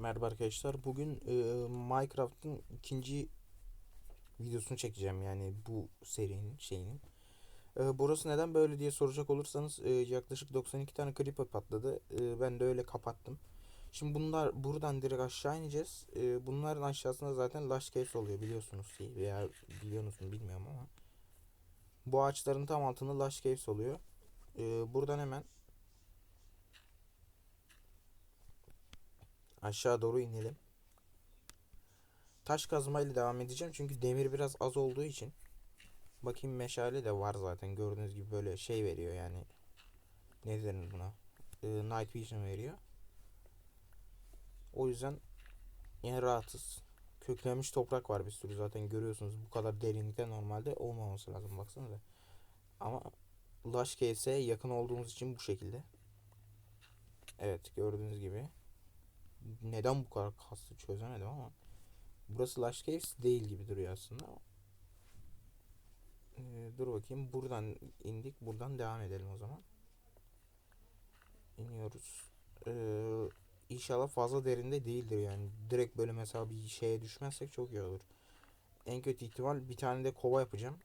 Merhaba arkadaşlar. Bugün e, Minecraft'ın ikinci videosunu çekeceğim yani bu serinin şeyinin. E, burası neden böyle diye soracak olursanız e, yaklaşık 92 tane creeper patladı. E, ben de öyle kapattım. Şimdi bunlar buradan direkt aşağı ineceğiz. E, bunların aşağısında zaten Lush Caves oluyor biliyorsunuz ki veya biliyor musun bilmiyorum ama. Bu ağaçların tam altında Lush Caves oluyor. E, buradan hemen Aşağı doğru inelim. Taş kazmayla devam edeceğim çünkü demir biraz az olduğu için. Bakayım meşale de var zaten gördüğünüz gibi böyle şey veriyor yani. Ne denir buna? Ee, night vision veriyor. O yüzden yine rahatız. Köklenmiş toprak var bir sürü zaten görüyorsunuz. Bu kadar derinlikte normalde olmaması lazım baksanıza. Ama Lush Caves'e yakın olduğumuz için bu şekilde. Evet gördüğünüz gibi neden bu kadar kaslı çözemedim ama burası Lush Caves değil gibi duruyor aslında. Ee, dur bakayım buradan indik buradan devam edelim o zaman. İniyoruz. Ee, inşallah fazla derinde değildir yani. Direkt böyle mesela bir şeye düşmezsek çok iyi olur. En kötü ihtimal bir tane de kova yapacağım.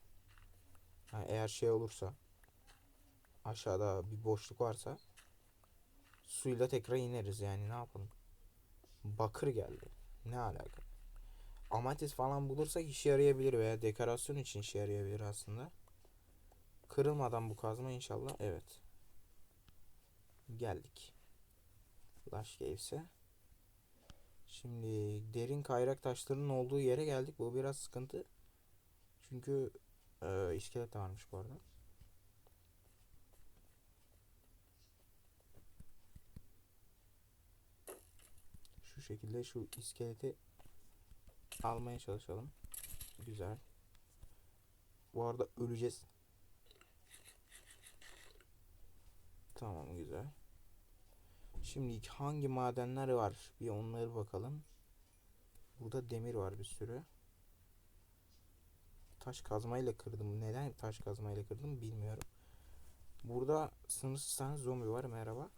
Ha, eğer şey olursa aşağıda bir boşluk varsa suyla tekrar ineriz yani ne yapalım. Bakır geldi. Ne alaka? Amatis falan bulursak işe yarayabilir veya dekorasyon için işe yarayabilir aslında. Kırılmadan bu kazma inşallah. Evet. Geldik. Lush Caves'e. Şimdi derin kayrak taşlarının olduğu yere geldik. Bu biraz sıkıntı. Çünkü e, iskelet varmış bu arada. Şu şekilde şu iskeleti almaya çalışalım. Güzel. Bu arada öleceğiz. Tamam güzel. Şimdi hangi madenler var? Bir onları bakalım. Burada demir var bir sürü. Taş kazmayla kırdım. Neden taş kazmayla kırdım bilmiyorum. Burada sınırsız tane zombi var. Merhaba.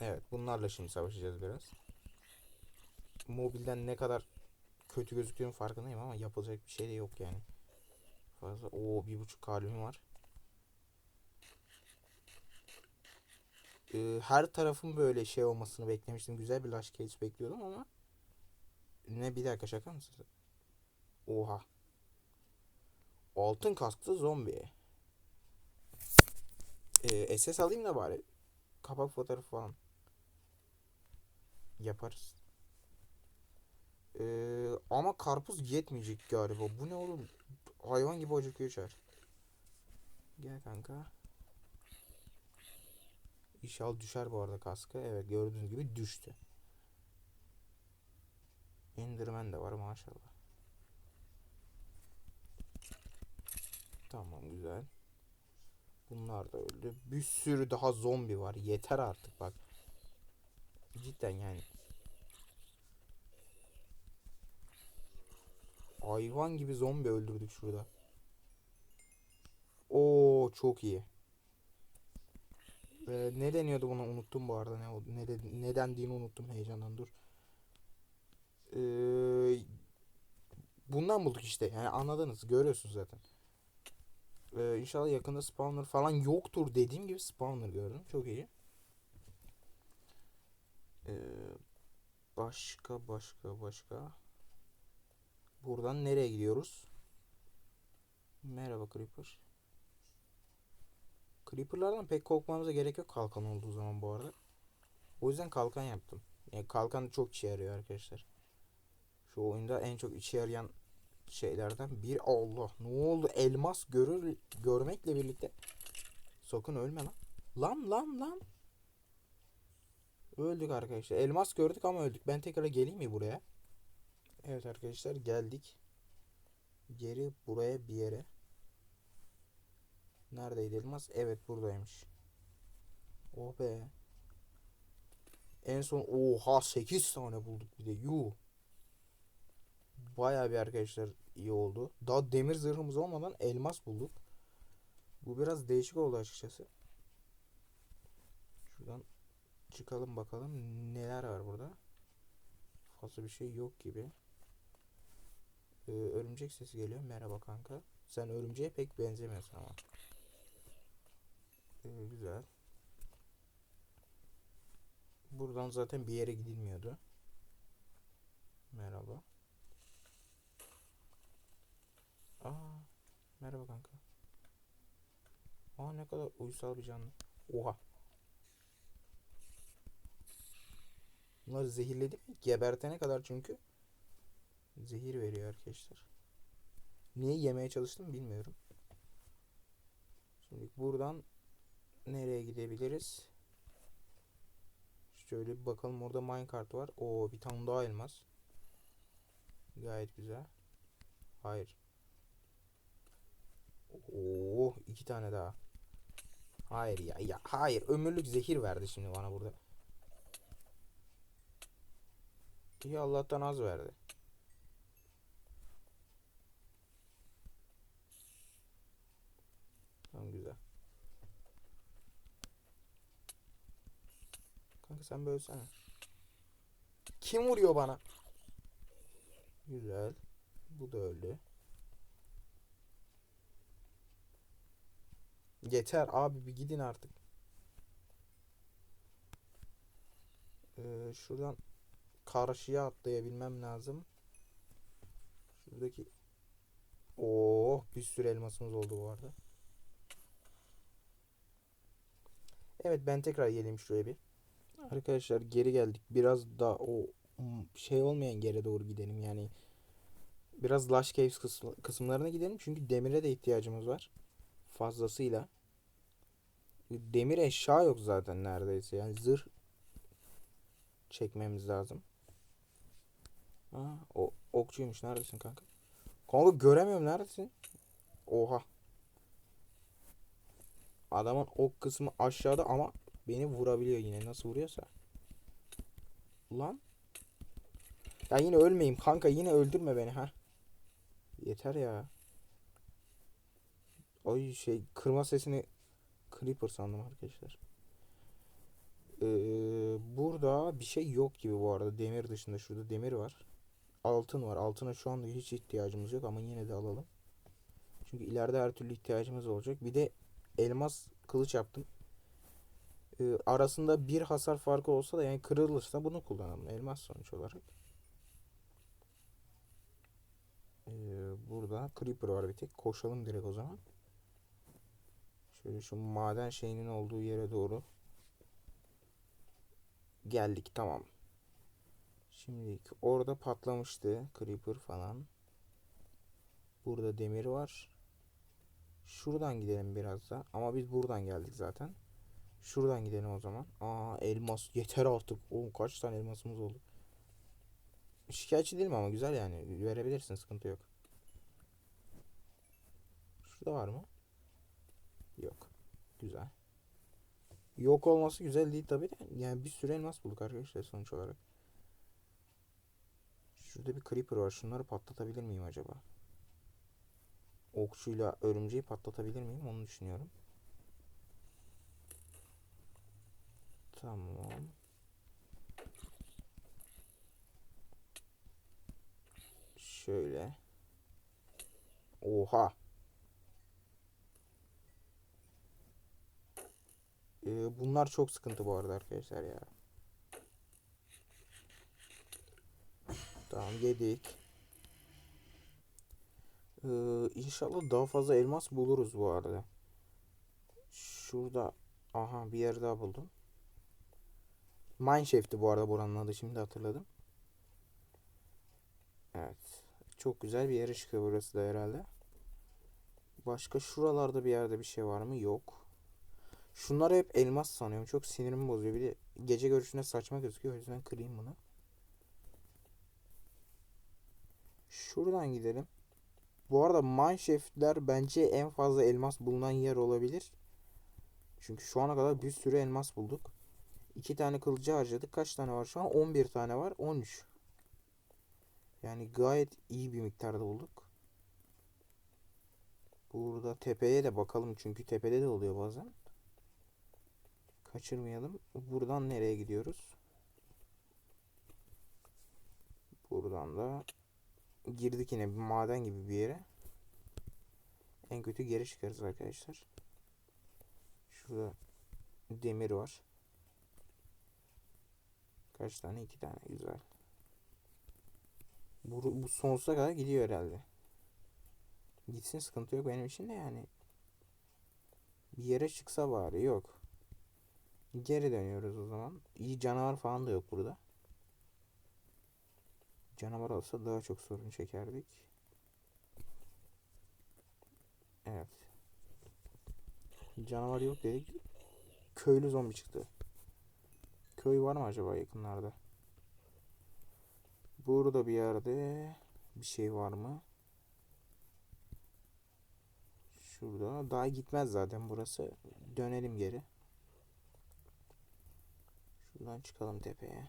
Evet bunlarla şimdi savaşacağız biraz. Mobilden ne kadar kötü gözüktüğüm farkındayım ama yapılacak bir şey de yok yani. Fazla. Oo bir buçuk kalbim var. Ee, her tarafın böyle şey olmasını beklemiştim. Güzel bir Lush Case bekliyordum ama ne bir dakika şaka mısın? Oha. Altın kasklı zombi. Ee, SS alayım da bari. Kapak fotoğrafı falan yaparız. Ee, ama karpuz yetmeyecek galiba. Bu ne oğlum? Hayvan gibi acıkıyor çar. Gel kanka. İnşallah düşer bu arada kaskı. Evet gördüğünüz gibi düştü. Enderman de var maşallah. Tamam güzel. Bunlar da öldü. Bir sürü daha zombi var. Yeter artık bak. Cidden yani. Hayvan gibi zombi öldürdük şurada. Oo çok iyi. Ee, ne deniyordu buna unuttum bu arada ne oldu ne, de, ne dendiğini unuttum heyecandan dur. Ee, bundan bulduk işte yani anladınız görüyorsunuz zaten. Ee, inşallah yakında spawner falan yoktur dediğim gibi spawner gördüm çok iyi. Ee, başka başka başka. Buradan nereye gidiyoruz? Merhaba Creeper. Creeper'lardan pek korkmamıza gerek yok kalkan olduğu zaman bu arada. O yüzden kalkan yaptım. Yani kalkan çok işe yarıyor arkadaşlar. Şu oyunda en çok işe yarayan şeylerden bir Allah ne oldu elmas görür görmekle birlikte sakın ölme lan. Lan lan lan. Öldük arkadaşlar. Elmas gördük ama öldük. Ben tekrar geleyim mi buraya? Evet arkadaşlar geldik. Geri buraya bir yere. Neredeydi elmas? Evet buradaymış. Oh be. En son oha 8 tane bulduk bir de. Yuh. Bayağı bir arkadaşlar iyi oldu. Daha demir zırhımız olmadan elmas bulduk. Bu biraz değişik oldu açıkçası. Şuradan çıkalım bakalım neler var burada. Fazla bir şey yok gibi. Ee, örümcek sesi geliyor. Merhaba kanka. Sen örümceğe pek benzemiyorsun ama. Ee, güzel. Buradan zaten bir yere gidilmiyordu. Merhaba. Aa, merhaba kanka. Aa ne kadar uysal bir canlı. Oha. Bunları zehirledim. Gebertene kadar çünkü zehir veriyor arkadaşlar. Niye yemeye çalıştım bilmiyorum. Şimdi buradan nereye gidebiliriz? Şöyle bir bakalım orada minecart var. Oo bir tane daha elmas. Gayet güzel. Hayır. Oo iki tane daha. Hayır ya ya hayır ömürlük zehir verdi şimdi bana burada. İyi Allah'tan az verdi. Tamam güzel. Kanka sen bölsene. Kim vuruyor bana? Güzel. Bu da öldü. Yeter abi bir gidin artık. Ee, şuradan karşıya atlayabilmem lazım. Şuradaki Oh bir sürü elmasımız oldu bu arada. Evet ben tekrar geleyim şuraya bir. Arkadaşlar geri geldik. Biraz da o şey olmayan yere doğru gidelim yani. Biraz Lush Caves kısımlarına gidelim çünkü demire de ihtiyacımız var. Fazlasıyla. Demir eşya yok zaten neredeyse. Yani zırh çekmemiz lazım. Aa, o okçuymuş. Neredesin kanka? Kanka göremiyorum. Neredesin? Oha. Adamın ok kısmı aşağıda ama beni vurabiliyor yine. Nasıl vuruyorsa. Ulan. Ya yine ölmeyeyim kanka. Yine öldürme beni ha. Yeter ya. Ay şey kırma sesini Creeper sandım arkadaşlar. Ee, burada bir şey yok gibi bu arada. Demir dışında şurada demir var. Altın var. Altına şu anda hiç ihtiyacımız yok ama yine de alalım. Çünkü ileride her türlü ihtiyacımız olacak. Bir de elmas kılıç yaptım. Ee, arasında bir hasar farkı olsa da yani kırılırsa bunu kullanalım. Elmas sonuç olarak. Ee, burada creeper var bir tek. Koşalım direkt o zaman. Şöyle şu maden şeyinin olduğu yere doğru geldik tamam. Şimdi orada patlamıştı creeper falan. Burada demir var. Şuradan gidelim biraz da. Ama biz buradan geldik zaten. Şuradan gidelim o zaman. Aa elmas yeter artık. Oğlum kaç tane elmasımız oldu. Şikayetçi değilim ama güzel yani. Verebilirsin sıkıntı yok. Şurada var mı? Yok. Güzel. Yok olması güzel değil tabi de. Yani bir sürü elmas bulduk arkadaşlar sonuç olarak. Şurada bir creeper var. Şunları patlatabilir miyim acaba? Okçuyla örümceği patlatabilir miyim? Onu düşünüyorum. Tamam. Şöyle. Oha. Ee, bunlar çok sıkıntı bu arada arkadaşlar ya. Tamam yedik. Ee, inşallah daha fazla elmas buluruz bu arada. Şurada aha bir yer daha buldum. Mineshaft'ti bu arada buranın adı şimdi hatırladım. Evet. Çok güzel bir yere çıkıyor burası da herhalde. Başka şuralarda bir yerde bir şey var mı? Yok. Şunları hep elmas sanıyorum. Çok sinirimi bozuyor. Bir de gece görüşüne saçma gözüküyor. O yüzden kırayım bunu. Şuradan gidelim. Bu arada mineshaft'ler bence en fazla elmas bulunan yer olabilir. Çünkü şu ana kadar bir sürü elmas bulduk. İki tane kılıcı harcadık. Kaç tane var şu an? 11 tane var. 13. Yani gayet iyi bir miktarda bulduk. Burada tepeye de bakalım çünkü tepede de oluyor bazen. Kaçırmayalım. Buradan nereye gidiyoruz? Buradan da girdik yine bir maden gibi bir yere. En kötü geri çıkarız arkadaşlar. Şurada demir var. Kaç tane? İki tane. Güzel. Bu, bu sonsuza kadar gidiyor herhalde. Gitsin sıkıntı yok benim için de yani. Bir yere çıksa bari yok. Geri dönüyoruz o zaman. İyi canavar falan da yok burada. Canavar olsa daha çok sorun çekerdik. Evet. Canavar yok dedik. Köylü zombi çıktı. Köy var mı acaba yakınlarda? Burada bir yerde bir şey var mı? Şurada. Daha gitmez zaten burası. Dönelim geri. Şuradan çıkalım tepeye.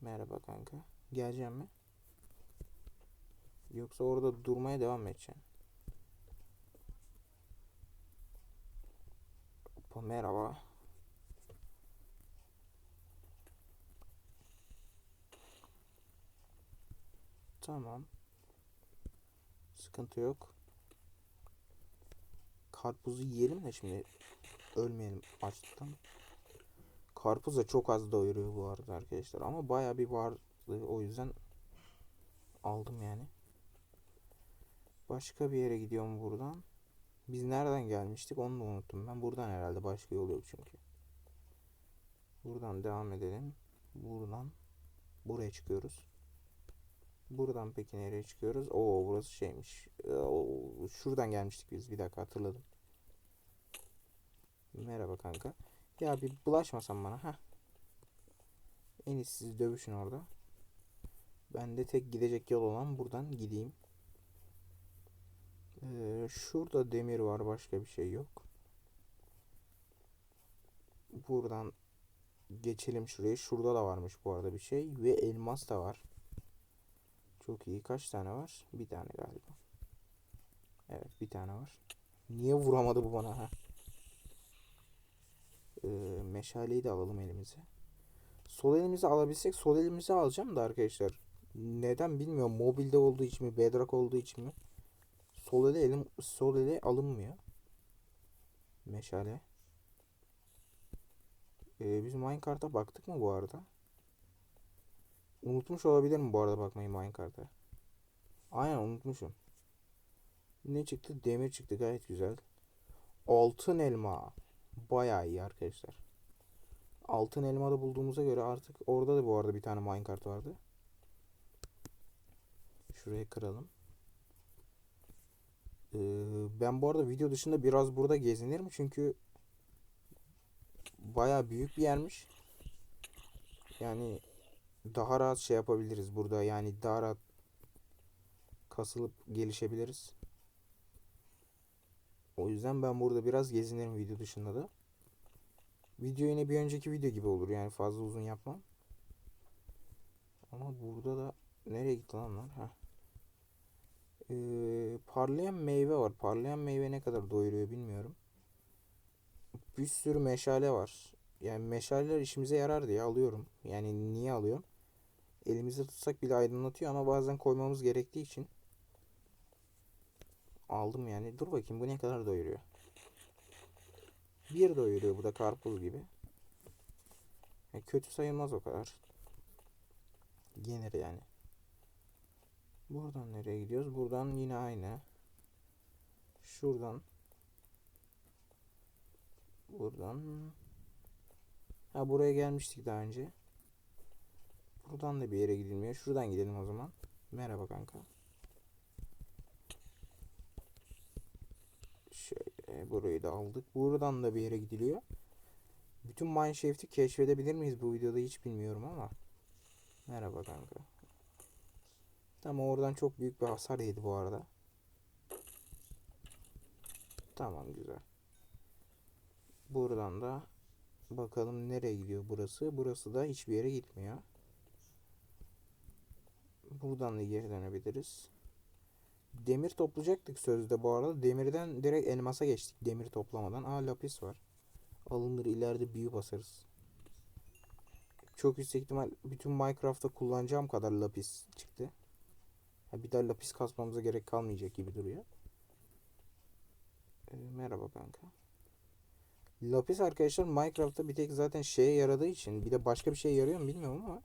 Merhaba kanka. Geleceğim mi? Yoksa orada durmaya devam mı? Hoppa, merhaba. Tamam. Sıkıntı yok. Karpuzu yiyelim de şimdi ölmeyelim açlıktan. Karpuz da çok az doyuruyor bu arada arkadaşlar ama baya bir vardı o yüzden aldım yani. Başka bir yere gidiyorum buradan. Biz nereden gelmiştik onu da unuttum ben. Buradan herhalde başka yol yok çünkü. Buradan devam edelim. Buradan buraya çıkıyoruz. Buradan peki nereye çıkıyoruz? Oo burası şeymiş. Oo, şuradan gelmiştik biz. Bir dakika hatırladım. Merhaba kanka. Ya bir bulaşmasan bana. ha. En iyisi siz dövüşün orada. Ben de tek gidecek yol olan buradan gideyim. Ee, şurada demir var. Başka bir şey yok. Buradan geçelim şuraya. Şurada da varmış bu arada bir şey. Ve elmas da var. Çok iyi. Kaç tane var? Bir tane galiba. Evet bir tane var. Niye vuramadı bu bana ha? Ee, meşaleyi de alalım elimize. Sol elimizi alabilsek sol elimizi alacağım da arkadaşlar. Neden bilmiyorum. Mobilde olduğu için mi, Bedrock olduğu için mi? Sol ele elim sol ele alınmıyor. Meşale. Ee, biz Minecart'a baktık mı bu arada? Unutmuş olabilirim bu arada bakmayı Minecart'a. Aynen unutmuşum. Ne çıktı? Demir çıktı gayet güzel. Altın elma. Bayağı iyi arkadaşlar. Altın elma da bulduğumuza göre artık orada da bu arada bir tane minecart vardı. Şurayı kıralım. Ee, ben bu arada video dışında biraz burada gezinirim çünkü bayağı büyük bir yermiş. Yani daha rahat şey yapabiliriz burada. Yani daha rahat kasılıp gelişebiliriz. O yüzden ben burada biraz gezinirim video dışında da. Video yine bir önceki video gibi olur. Yani fazla uzun yapmam. Ama burada da nereye gitti lan onlar? Heh. Parlayan meyve var. Parlayan meyve ne kadar doyuruyor bilmiyorum. Bir sürü meşale var. Yani meşaleler işimize yarar diye alıyorum. Yani niye alıyorum? Elimizde tutsak bile aydınlatıyor ama bazen koymamız gerektiği için aldım yani. Dur bakayım bu ne kadar doyuruyor. Bir doyuruyor bu da karpuz gibi. Yani kötü sayılmaz o kadar. Yenir yani. Buradan nereye gidiyoruz? Buradan yine aynı. Şuradan. Buradan. Ha buraya gelmiştik daha önce. Buradan da bir yere gidilmiyor. Şuradan gidelim o zaman. Merhaba kanka. Şöyle burayı da aldık. Buradan da bir yere gidiliyor. Bütün mineshaft'i keşfedebilir miyiz bu videoda hiç bilmiyorum ama. Merhaba kanka. Tamam oradan çok büyük bir hasar yedi bu arada. Tamam güzel. Buradan da bakalım nereye gidiyor burası. Burası da hiçbir yere gitmiyor. Buradan da geri dönebiliriz. Demir toplayacaktık sözde bu arada. Demirden direkt elmasa geçtik. Demir toplamadan. Aa lapis var. Alınır ileride büyü basarız. Çok yüksek ihtimal bütün Minecraft'ta kullanacağım kadar lapis çıktı. Bir daha lapis kasmamıza gerek kalmayacak gibi duruyor. Ee, merhaba kanka. Lapis arkadaşlar Minecraft'ta bir tek zaten şeye yaradığı için bir de başka bir şeye yarıyor mu bilmiyorum ama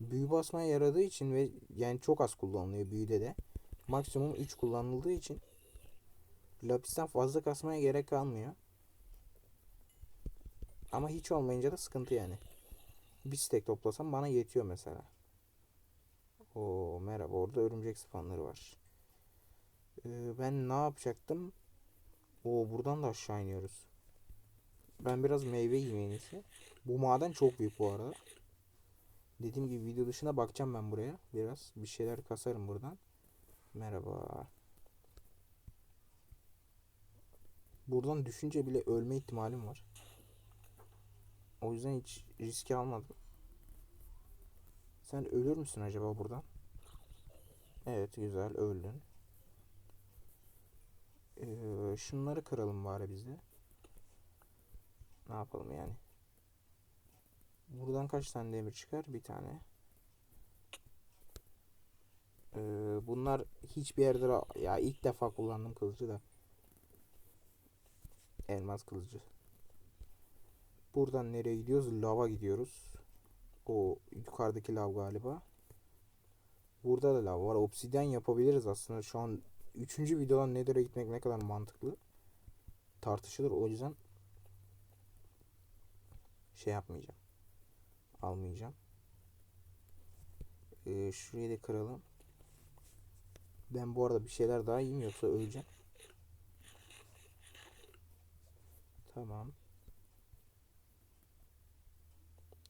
büyü basmaya yaradığı için ve yani çok az kullanılıyor büyüde de. Maksimum 3 kullanıldığı için lapisten fazla kasmaya gerek kalmıyor. Ama hiç olmayınca da sıkıntı yani. Bir stack toplasam bana yetiyor mesela. Oo merhaba orada örümcek spawnları var. Ee, ben ne yapacaktım? Oo buradan da aşağı iniyoruz. Ben biraz meyve yiyeyim en. Bu maden çok büyük bu arada. Dediğim gibi video dışına bakacağım ben buraya. Biraz bir şeyler kasarım buradan. Merhaba. Buradan düşünce bile ölme ihtimalim var. O yüzden hiç riske almadım. Sen ölür müsün acaba buradan? Evet güzel öldün. Ee, şunları kıralım bari biz. Ne yapalım yani? Buradan kaç tane demir çıkar? Bir tane. Ee, bunlar hiçbir yerde ya ilk defa kullandım kılıcı da. Elmas kılıcı. Buradan nereye gidiyoruz? Lava gidiyoruz. O yukarıdaki lav galiba. Burada da lav var. Obsidyen yapabiliriz aslında. Şu an 3. videodan Nether'a gitmek ne kadar mantıklı tartışılır. O yüzden şey yapmayacağım. Almayacağım. Ee, şurayı da kıralım. Ben bu arada bir şeyler daha yiyeyim yoksa öleceğim. Tamam.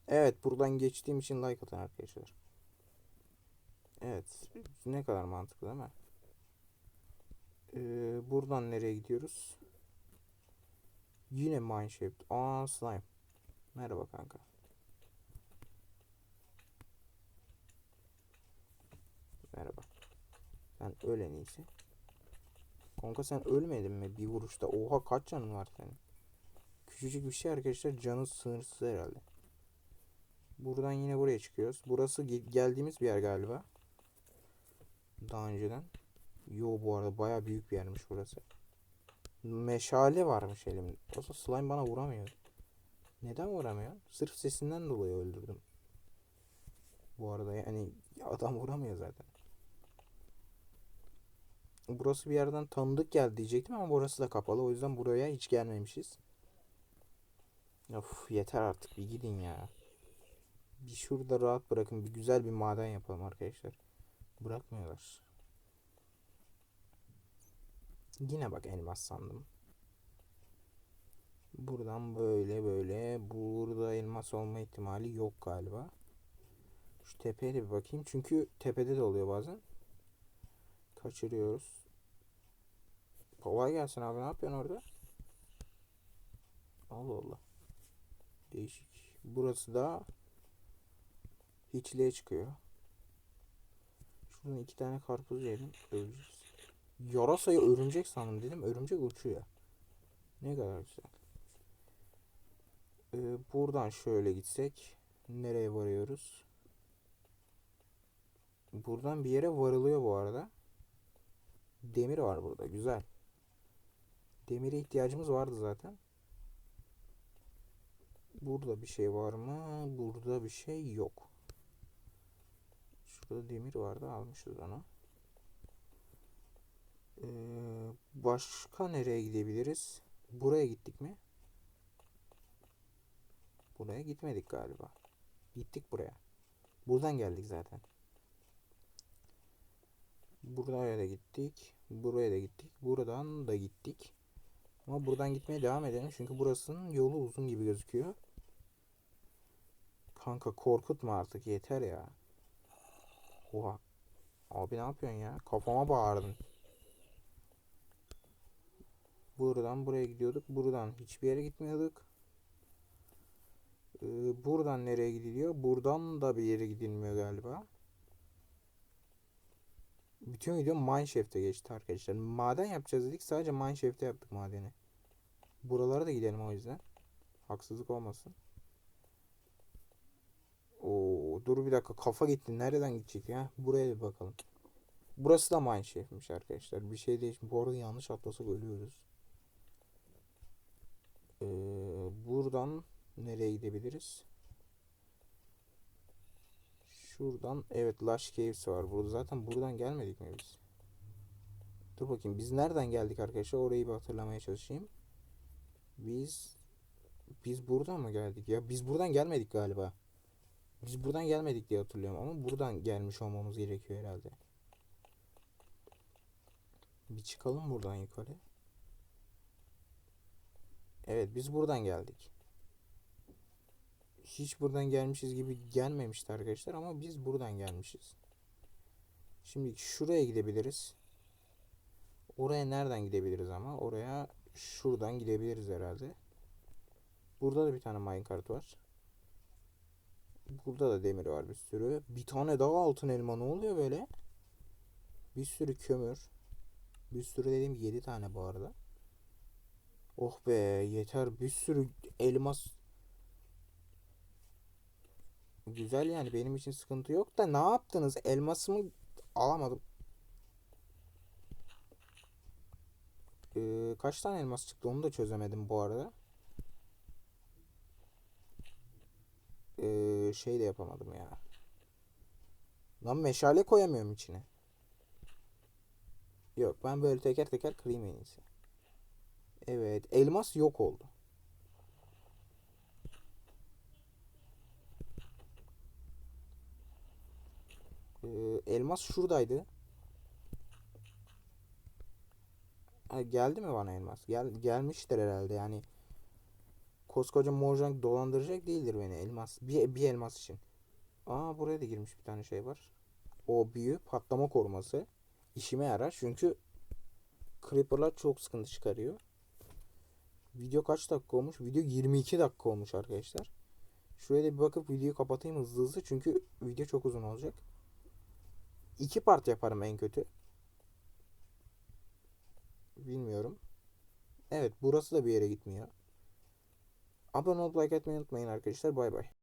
Evet buradan geçtiğim için like atın arkadaşlar. Evet. Ne kadar mantıklı değil mi? Ee, buradan nereye gidiyoruz? Yine Mineshaft. Aa slime. Merhaba kanka. Merhaba. Sen öl en iyisi. Kanka sen ölmedin mi bir vuruşta? Oha kaç canın var senin? Küçücük bir şey arkadaşlar canı sınırsız herhalde. Buradan yine buraya çıkıyoruz. Burası ge- geldiğimiz bir yer galiba. Daha önceden. Yo bu arada baya büyük bir yermiş burası. Meşale varmış elimde. Olsa slime bana vuramıyor. Neden vuramıyor? Sırf sesinden dolayı öldürdüm. Bu arada yani adam vuramıyor zaten. Burası bir yerden tanıdık geldi diyecektim ama burası da kapalı. O yüzden buraya hiç gelmemişiz. Of yeter artık bir gidin ya. Bir şurada rahat bırakın. Bir güzel bir maden yapalım arkadaşlar. Bırakmıyorlar. Yine bak elmas sandım. Buradan böyle böyle. Burada elmas olma ihtimali yok galiba. Şu tepeye de bir bakayım. Çünkü tepede de oluyor bazen. Kaçırıyoruz. Kolay gelsin abi. Ne yapıyorsun orada? Allah Allah. Değişik. Burası da hiçliğe çıkıyor. Şuradan iki tane karpuz yedim. Öleceğiz. Yarasayı örümcek sandım dedim. Örümcek uçuyor. Ne kadar güzel. Ee, buradan şöyle gitsek nereye varıyoruz? Buradan bir yere varılıyor bu arada. Demir var burada. Güzel. Demire ihtiyacımız vardı zaten. Burada bir şey var mı? Burada bir şey yok. Şurada demir vardı. Almışız onu. Ee, başka nereye gidebiliriz? Buraya gittik mi? Buraya gitmedik galiba. Gittik buraya. Buradan geldik zaten. Buraya da gittik. Buraya da gittik. Buradan da gittik. Ama buradan gitmeye devam edelim. Çünkü burasının yolu uzun gibi gözüküyor. Kanka korkutma artık yeter ya. Oha. Abi ne yapıyorsun ya? Kafama bağırdın. Buradan buraya gidiyorduk. Buradan hiçbir yere gitmiyorduk. Ee, buradan nereye gidiliyor? Buradan da bir yere gidilmiyor galiba. Bütün video Mineshaft'e geçti arkadaşlar. Maden yapacağız dedik. Sadece Mineshaft'e yaptık madeni. Buralara da gidelim o yüzden. Haksızlık olmasın. Oo, dur bir dakika kafa gitti. Nereden gidecek ya? Buraya bir bakalım. Burası da Mineshaft'miş arkadaşlar. Bir şey değişmiş. Bu arada yanlış atlasak ölüyoruz. Ee, buradan nereye gidebiliriz? Şuradan evet Lush Caves var. Burada zaten buradan gelmedik mi biz? Dur bakayım biz nereden geldik arkadaşlar? Orayı bir hatırlamaya çalışayım. Biz biz buradan mı geldik ya? Biz buradan gelmedik galiba. Biz buradan gelmedik diye hatırlıyorum ama buradan gelmiş olmamız gerekiyor herhalde. Bir çıkalım buradan yukarı. Evet biz buradan geldik. Hiç buradan gelmişiz gibi gelmemişti arkadaşlar ama biz buradan gelmişiz. Şimdi şuraya gidebiliriz. Oraya nereden gidebiliriz ama? Oraya şuradan gidebiliriz herhalde. Burada da bir tane minecart var. Burada da demir var bir sürü. Bir tane daha altın elma ne oluyor böyle? Bir sürü kömür. Bir sürü dediğim 7 tane bu arada. Oh be yeter bir sürü elmas. Güzel yani benim için sıkıntı yok da ne yaptınız? Elmasımı alamadım. Ee, kaç tane elmas çıktı onu da çözemedim bu arada. Ee, şey de yapamadım ya. Lan meşale koyamıyorum içine. Yok ben böyle teker teker kırayım en iyisi. Evet elmas yok oldu. Ee, elmas şuradaydı. Ha, geldi mi bana elmas? Gel gelmiştir herhalde yani. Koskoca Mojang dolandıracak değildir beni elmas. Bir, bir elmas için. Aa buraya da girmiş bir tane şey var. O büyü patlama koruması. işime yarar çünkü Creeper'lar çok sıkıntı çıkarıyor. Video kaç dakika olmuş? Video 22 dakika olmuş arkadaşlar. Şuraya da bir bakıp videoyu kapatayım hızlı hızlı çünkü video çok uzun olacak. İki part yaparım en kötü. Bilmiyorum. Evet burası da bir yere gitmiyor. Abone olup like etmeyi unutmayın arkadaşlar. Bay bay.